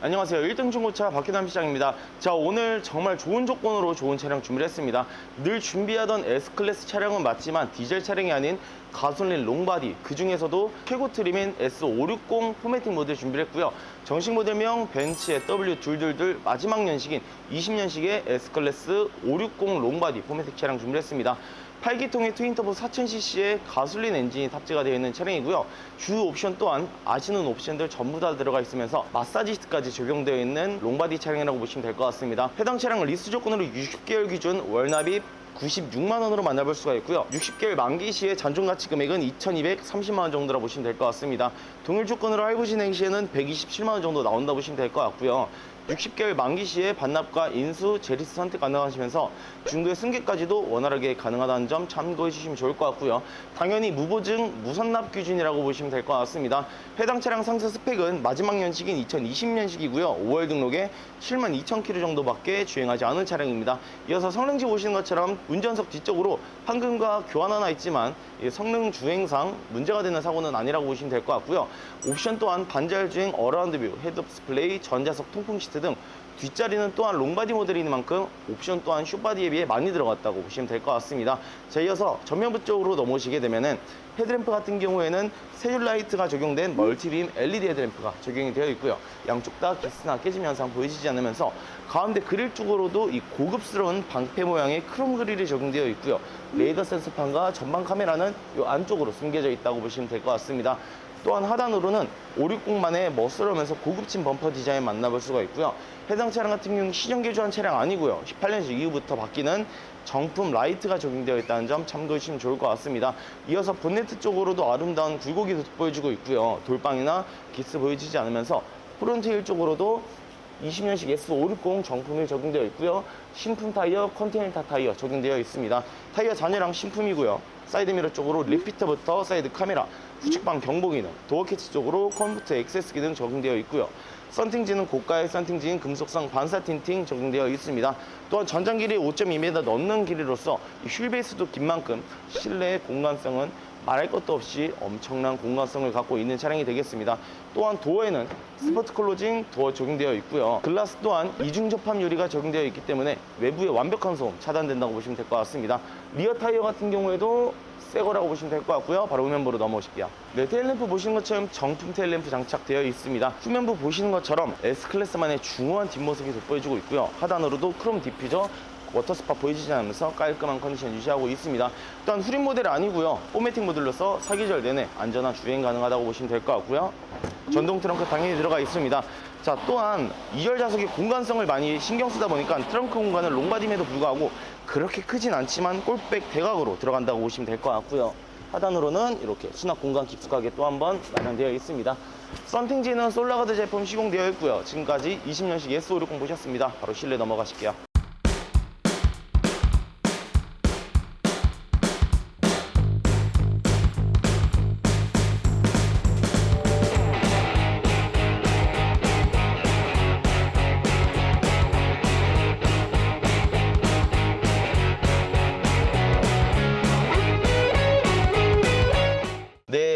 안녕하세요. 1등 중고차 박희남 시장입니다. 자 오늘 정말 좋은 조건으로 좋은 차량 준비를 했습니다. 늘 준비하던 S클래스 차량은 맞지만 디젤 차량이 아닌 가솔린 롱바디 그 중에서도 최고 트림인 S560 포매팅 모델 준비를 했고요. 정식 모델명 벤츠의 W222 마지막 연식인 20년식의 S클래스 560 롱바디 포매팅 차량 준비를 했습니다 8기통의 트윈터보 4000cc의 가솔린 엔진이 탑재가 되어 있는 차량이고요. 주 옵션 또한 아시는 옵션들 전부 다 들어가 있으면서 마사지 시트까지 적용되어 있는 롱바디 차량이라고 보시면 될 것 같습니다. 해당 차량은 리스 조건으로 60개월 기준 월납입 96만 원으로 만나볼 수가 있고요. 60개월 만기 시에 잔존 가치 금액은 2,230만 원 정도라 보시면 될 것 같습니다. 동일 조건으로 할부 진행 시에는 127만 원 정도 나온다 보시면 될 것 같고요. 60개월 만기 시에 반납과 인수, 제리스 선택 가능하시면서 중도의 승계까지도 원활하게 가능하다는 점 참고해 주시면 좋을 것 같고요. 당연히 무보증, 무선납 기준이라고 보시면 될 것 같습니다. 해당 차량 상세 스펙은 마지막 연식인 2020년식이고요. 5월 등록에 7만 2천 킬로 정도밖에 주행하지 않은 차량입니다. 이어서 성능지 보시는 것처럼 운전석 뒤쪽으로 황금과 교환 하나 있지만 이 성능 주행상 문제가 되는 사고는 아니라고 보시면 될 것 같고요. 옵션 또한 반자율 주행 어라운드 뷰, 헤드업 디스플레이, 전자석 통풍 시트 등 뒷자리는 또한 롱바디 모델인 만큼 옵션 또한 숏바디에 비해 많이 들어갔다고 보시면 될 것 같습니다. 자, 이어서 전면부 쪽으로 넘어오시게 되면은 헤드램프 같은 경우에는 세줄 라이트가 적용된 멀티빔 LED 헤드램프가 적용이 되어 있고요. 양쪽 다 기스나 깨짐 현상 보이지 않으면서 가운데 그릴 쪽으로도 이 고급스러운 방패 모양의 크롬 그릴이 적용되어 있고요. 레이더 센서판과 전방 카메라는 이 안쪽으로 숨겨져 있다고 보시면 될 것 같습니다. 또한 하단으로는 560만의 멋스러우면서 고급진 범퍼 디자인 만나볼 수가 있고요. 해당 차량 같은 경우는 시정 개조한 차량 아니고요. 18년식 이후부터 바뀌는 정품 라이트가 적용되어 있다는 점 참고해 주시면 좋을 것 같습니다. 이어서 본네트 쪽으로도 아름다운 굴곡이 돋보여지고 있고요. 돌방이나 기스 보여지지 않으면서 프론트 힐 쪽으로도 20년식 S560 정품이 적용되어 있고요. 신품 타이어, 컨티넨탈 타이어 적용되어 있습니다. 타이어 잔해랑 신품이고요. 사이드미러 쪽으로 리피터부터 사이드 카메라, 후측방 경보 기능, 도어 캐치 쪽으로 컴퓨터 액세스 기능 적용되어 있고요. 썬팅지는 고가의 썬팅지인 금속성 반사 틴팅 적용되어 있습니다. 또한 전장 길이 5.2m 넘는 길이로서 이 휠베이스도 긴 만큼 실내의 공간성은 말할 것도 없이 엄청난 공간성을 갖고 있는 차량이 되겠습니다. 또한 도어에는 스포트 클로징 도어 적용되어 있고요. 글라스 또한 이중 접합 유리가 적용되어 있기 때문에 외부의 완벽한 소음 차단된다고 보시면 될 것 같습니다. 리어 타이어 같은 경우에도 새 거라고 보시면 될 것 같고요. 바로 후면부로 넘어오실게요. 네, 테일램프 보시는 것처럼 정품 테일램프 장착되어 있습니다. 후면부 보시는 것처럼 S클래스만의 중후한 뒷모습이 돋보여지고 있고요. 하단으로도 크롬 디퓨저, 워터스파 보이지 않으면서 깔끔한 컨디션 유지하고 있습니다. 또한 후린 모델 아니고요. 포매팅 모듈로서 사계절 내내 안전한 주행 가능하다고 보시면 될 것 같고요. 전동 트렁크 당연히 들어가 있습니다. 자, 또한 2열 좌석의 공간성을 많이 신경 쓰다 보니까 트렁크 공간은 롱바딤에도 불구하고 그렇게 크진 않지만 꼴백 대각으로 들어간다고 보시면 될 것 같고요. 하단으로는 이렇게 수납 공간 깊숙하게 또 한 번 마련되어 있습니다. 썬팅지는 솔라가드 제품 시공되어 있고요. 지금까지 20년식 S560 보셨습니다. 바로 실내 넘어가실게요.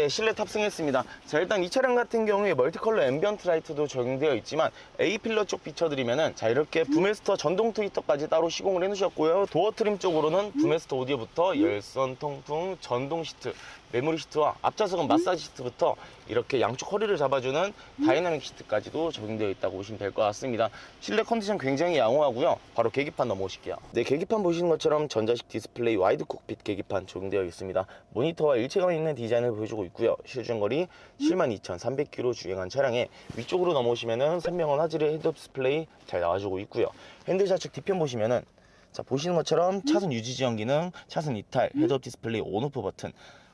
네, 실내 탑승했습니다. 자, 일단 이 차량 같은 경우에 멀티컬러 앰비언트 라이트도 적용되어 있지만 A 필러 쪽 비춰드리면은 자, 이렇게 부메스터 전동 트위터까지 따로 시공을 해놓으셨고요. 도어 트림 쪽으로는 부메스터 오디오부터 열선 통풍, 전동 시트, 메모리 시트와 앞좌석은 마사지 시트부터 이렇게 양쪽 허리를 잡아주는 다이나믹 시트까지도 적용되어 있다고 보시면 될 것 같습니다. 실내 컨디션 굉장히 양호하고요. 바로 계기판 넘어오실게요. 네, 계기판 보시는 것처럼 전자식 디스플레이 와이드 콕핏 계기판 적용되어 있습니다. 모니터와 일체감 있는 디자인을 보여주고 있고 요. 실주행거리 72,300km 주행한 차량에 위쪽으로 넘어오시면은 선명한 화질의 헤드업 디스플레이 잘 나와주고 있고요. 핸들 좌측 뒤편 보시면은 자 보시는 것처럼 차선 유지 지연 기능, 차선 이탈, 헤드업 디스플레이 온오프 버튼,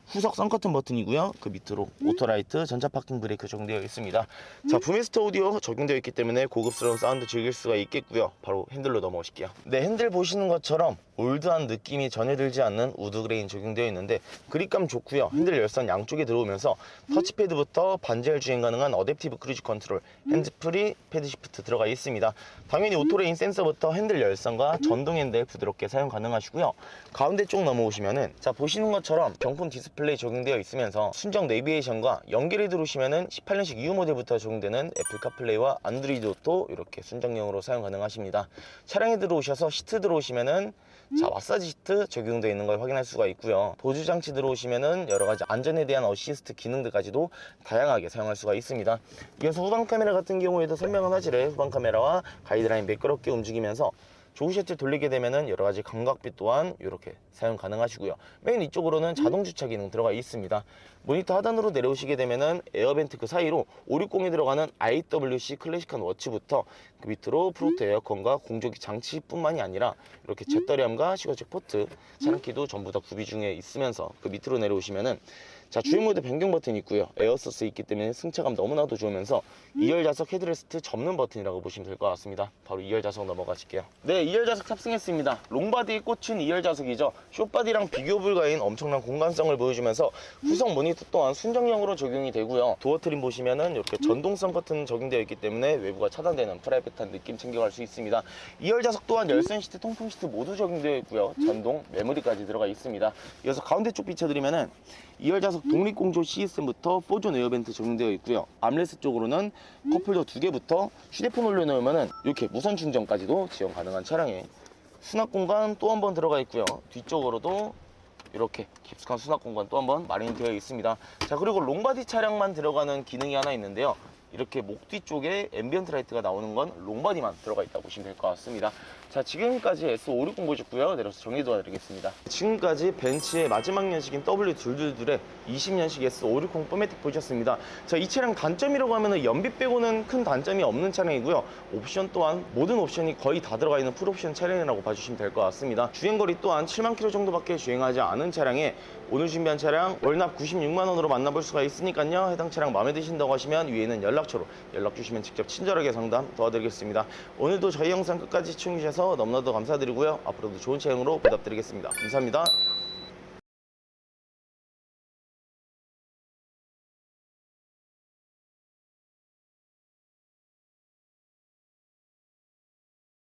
후석 썬커튼 버튼이고요. 그 밑으로 오토라이트, 전자 파킹 브레이크 적용되어 있습니다. 자, 부메스터 오디오 적용되어 있기 때문에 고급스러운 사운드 즐길 수가 있겠고요. 바로 핸들로 넘어오실게요. 네, 핸들 보시는 것처럼 올드한 느낌이 전혀 들지 않는 우드 그레인 적용되어 있는데 그립감 좋고요. 핸들 열선 양쪽에 들어오면서 터치패드부터 반절 주행 가능한 어댑티브 크루즈 컨트롤, 핸즈프리, 패드 시프트 들어가 있습니다. 당연히 오토레인 센서부터 핸들 열선과 전동 핸들 부드럽게 사용 가능하시고요. 가운데 쪽 넘어오시면은 자 보시는 것처럼 경품 디스플레이 카플레이 적용되어 있으면서 순정 내비게이션과 연결해 들어오시면은 18년식 이후 모델부터 적용되는 애플 카플레이와 안드로이드 오토 이렇게 순정형으로 사용 가능하십니다. 차량에 들어오셔서 시트 들어오시면은 자 마사지 시트 적용되어 있는 걸 확인할 수가 있고요. 보조 장치 들어오시면은 여러 가지 안전에 대한 어시스트 기능들까지도 다양하게 사용할 수가 있습니다. 이어서 후방 카메라 같은 경우에도 선명한 화질의 후방 카메라와 가이드라인 매끄럽게 움직이면서 조우 셔틀 돌리게 되면은 여러 가지 감각빛 또한 이렇게 사용 가능하시고요. 맨 위쪽으로는 자동 주차 기능 들어가 있습니다. 모니터 하단으로 내려오시게 되면은 에어벤트 그 사이로 560에 들어가는 IWC 클래식한 워치부터 그 밑으로 프로토 에어컨과 공조기 장치뿐만이 아니라 이렇게 잿더리함과 시거잭 포트, 차량키도 전부 다 구비 중에 있으면서 그 밑으로 내려오시면은 자 주행 모드 변경 버튼이 있고요. 에어서스 있기 때문에 승차감 너무나도 좋으면서 2열 좌석 헤드레스트 접는 버튼이라고 보시면 될 것 같습니다. 바로 2열 좌석 넘어가실게요. 네 2열 좌석 탑승했습니다. 롱바디에 꽂힌 2열 좌석이죠. 쇼바디랑 비교 불가인 엄청난 공간성을 보여주면서 후성 모니터 또한 순정형으로 적용이 되고요. 도어 트림 보시면은 이렇게 전동성 버튼 적용되어 있기 때문에 외부가 차단되는 프라이빗한 느낌 챙겨갈 수 있습니다. 2열 좌석 또한 열선 시트 통풍 시트 모두 적용되어 있고요. 전동 메모리까지 들어가 있습니다. 이어서 가운데 쪽 비춰드리면은 2열 좌석 독립공조 시스템부터 4존 에어벤트 적용되어 있고요. 암레스 쪽으로는 컵홀더 두 개부터 휴대폰 올려놓으면은 이렇게 무선 충전까지도 지원 가능한 차량에 수납 공간 또 한 번 들어가 있고요. 뒤쪽으로도 이렇게 깊숙한 수납 공간 또 한 번 마련되어 있습니다. 자 그리고 롱바디 차량만 들어가는 기능이 하나 있는데요. 이렇게 목 뒤쪽에 앰비언트 라이트가 나오는 건 롱바디만 들어가 있다고 보시면 될 것 같습니다. 자 지금까지 S560 보셨고요. 내려서 정리 도와드리겠습니다. 지금까지 벤츠의 마지막 년식인 W222의 20년식 S560 포매틱 보셨습니다. 자이 차량 단점이라고 하면 연비 빼고는 큰 단점이 없는 차량이고요. 옵션 또한 모든 옵션이 거의 다 들어가 있는 풀옵션 차량이라고 봐주시면 될 것 같습니다. 주행거리 또한 7만 킬로 정도밖에 주행하지 않은 차량에 오늘 준비한 차량 월납 96만 원으로 만나볼 수가 있으니까요. 해당 차량 마음에 드신다고 하시면 위에는 연락처로 연락 주시면 직접 친절하게 상담 도와드리겠습니다. 오늘도 저희 영상 끝까지 시청해주셔서 너무나도 감사드리고요. 앞으로도 좋은 차량으로 보답드리겠습니다. 감사합니다.